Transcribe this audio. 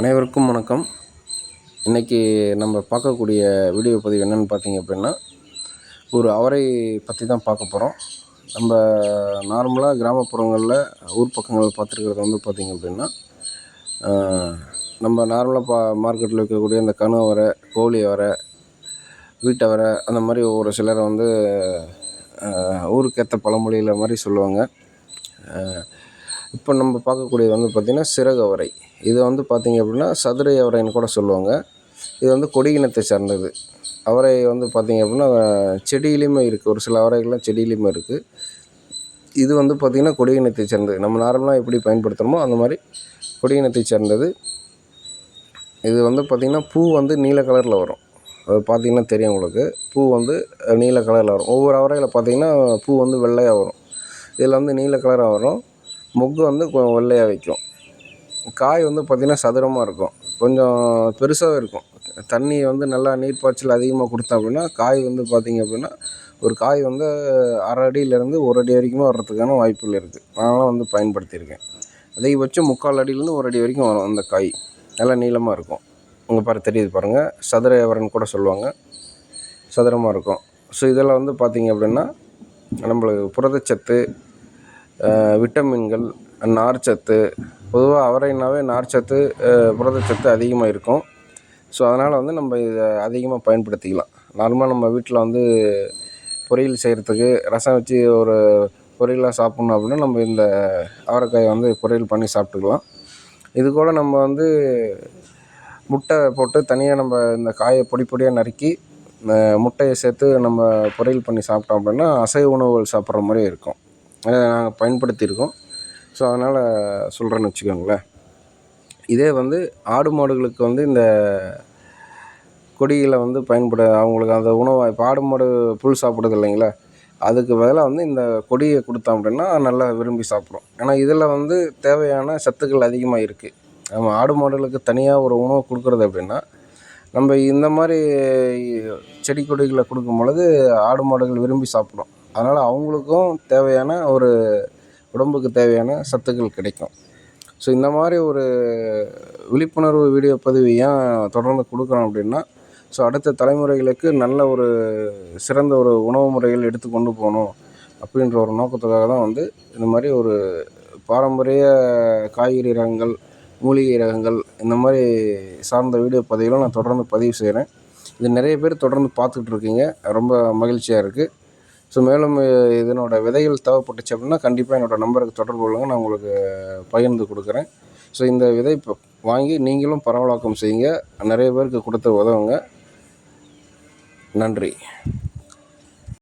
அனைவருக்கும் வணக்கம். இன்றைக்கி நம்ம பார்க்கக்கூடிய வீடியோ பதிவு என்னென்னு பார்த்தீங்க அப்படின்னா ஒரு அவரை பற்றி தான் பார்க்க போகிறோம் நம்ம நார்மலாக கிராமப்புறங்களில் ஊர் பக்கங்களில் பார்த்துருக்கிறது வந்து பார்த்திங்க அப்படின்னா நம்ம நார்மலாக பா மார்க்கெட்டில் விற்கக்கூடிய இந்த கணு அவரை கோழி அவரை வீட்டை அவரை அந்த மாதிரி ஒரு சிலரை வந்து ஊருக்கேற்ற பழமொழியில் மாதிரி சொல்லுவாங்க. இப்போ நம்ம பார்க்கக்கூடியது வந்து பார்த்திங்கன்னா சிறகு அவரை. இது வந்து பார்த்திங்க அப்படின்னா சதுரை அவரைன்னு கூட சொல்லுவாங்க. இது வந்து கொடி இனத்தை சார்ந்தது. அவரை வந்து பார்த்திங்க அப்படின்னா செடியிலையுமே இருக்குது ஒரு சில அவரைகள்லாம் செடியிலையுமே இருக்குது இது வந்து பார்த்திங்கன்னா கொடி இனத்தை சேர்ந்தது. நம்ம நார்மலாக எப்படி பயன்படுத்துகிறோமோ அந்த மாதிரி கொடி இனத்தை சேர்ந்தது. இது வந்து பார்த்திங்கன்னா பூ வந்து நீல கலரில் வரும். அது பார்த்திங்கன்னா தெரியும் உங்களுக்கு. பூ வந்து நீல கலரில் வரும். ஒவ்வொரு அவரையில் பார்த்திங்கன்னா பூ வந்து வெள்ளையாக வரும். இதில் வந்து நீல கலராக வரும். மொக்கு வந்து வெள்ளையாக வைக்கும். காய் வந்து பார்த்திங்கன்னா சதுரமாக இருக்கும். கொஞ்சம் பெருசாகவே இருக்கும். தண்ணி வந்து நல்லா நீர் பாய்ச்சல் அதிகமாக கொடுத்தோம் அப்படின்னா காய் வந்து பார்த்திங்க அப்படின்னா ஒரு காய் வந்து அரை அடியிலேருந்து ஒரு அடி வரைக்குமே வர்றதுக்கான வாய்ப்புகள் இருக்குது நான்லாம் வந்து பயன்படுத்தியிருக்கேன். அதிகபட்சம் முக்கால் அடியிலேருந்து ஒரு அடி வரைக்கும் வரும் அந்த காய். நல்லா நீளமாக இருக்கும். உங்கள் பாரு தெரியுது பாருங்கள் சதுர அவரன்னு கூட சொல்லுவாங்க. சதுரமாக இருக்கும். ஸோ இதெல்லாம் வந்து பார்த்திங்க அப்படின்னா நம்மளுக்கு புரதச்சத்து விட்டமின்கள் நார்ச்சத்து பொதுவாக அவரைனாவே நார்ச்சத்து புரதச்சத்து அதிகமாக இருக்கும். ஸோ அதனால் வந்து நம்ம இதை அதிகமாக பயன்படுத்திக்கலாம். நார்மலாக நம்ம வீட்டில் வந்து பொரியல் செய்கிறதுக்கு ரசம் வச்சு ஒரு பொரியலாக சாப்பிட்ணும் அப்படின்னா நம்ம இந்த அவரைக்காயை வந்து பொரியல் பண்ணி சாப்பிட்டுக்கலாம். இது கூட நம்ம வந்து முட்டை போட்டு தனியாக நம்ம இந்த காயை பொடி பொடியாக நறுக்கி முட்டையை சேர்த்து நம்ம பொரியல் பண்ணி சாப்பிட்டோம் அப்படின்னா அசைவ உணவுகள் சாப்பிட்ற மாதிரி இருக்கும். அதை நாங்கள் பயன்படுத்தியிருக்கோம். ஸோ அதனால் சொல்கிறேன்னு வச்சுக்கோங்களேன். இதே வந்து ஆடு மாடுகளுக்கு வந்து இந்த கொடிகளை வந்து பயன்பட அவங்களுக்கு அந்த உணவை இப்போ ஆடு மாடு புல் சாப்பிடுது இல்லைங்களா? அதுக்கு பதிலாக வந்து இந்த கொடியை கொடுத்தோம் அப்படின்னா நல்லா விரும்பி சாப்பிடும் ஏன்னா இதில் வந்து தேவையான சத்துக்கள் அதிகமாக இருக்குது நம்ம ஆடு மாடுகளுக்கு தனியாக ஒரு உணவு கொடுக்குறது அப்படின்னா நம்ம இந்த மாதிரி செடி கொடிகளை கொடுக்கும் பொழுது ஆடு மாடுகள் விரும்பி சாப்பிடும் அதனால் அவங்களுக்கும் தேவையான ஒரு உடம்புக்கு தேவையான சத்துக்கள் கிடைக்கும். ஸோ இந்த மாதிரி ஒரு விழிப்புணர்வு வீடியோ பதிவு ஏன் தொடர்ந்து கொடுக்குறோம் அப்படின்னா ஸோ அடுத்த தலைமுறைகளுக்கு நல்ல ஒரு சிறந்த ஒரு உணவு முறைகள் எடுத்து கொண்டு போகணும் அப்படின்ற ஒரு நோக்கத்துக்காக தான் வந்து இந்த மாதிரி ஒரு பாரம்பரிய காய்கறி ரகங்கள் மூலிகை ரகங்கள் இந்த மாதிரி சார்ந்த வீடியோ பதிவுகளும் நான் தொடர்ந்து பதிவு செய்கிறேன் இது நிறைய பேர் தொடர்ந்து பார்த்துக்கிட்டு இருக்கீங்க. ரொம்ப மகிழ்ச்சியாக இருக்குது ஸோ மேலும் இதனோட விதைகள் தேவைப்பட்டுச்சு அப்படின்னா கண்டிப்பாக என்னோடய நம்பருக்கு தொடர்பு கொள்ளுங்க. நான் உங்களுக்கு பகிர்ந்து கொடுக்குறேன். ஸோ இந்த விதை இப்போ வாங்கி நீங்களும் பரவலாக்கம் செய்யுங்க. நிறைய பேருக்கு கொடுத்து உதவுங்க. நன்றி.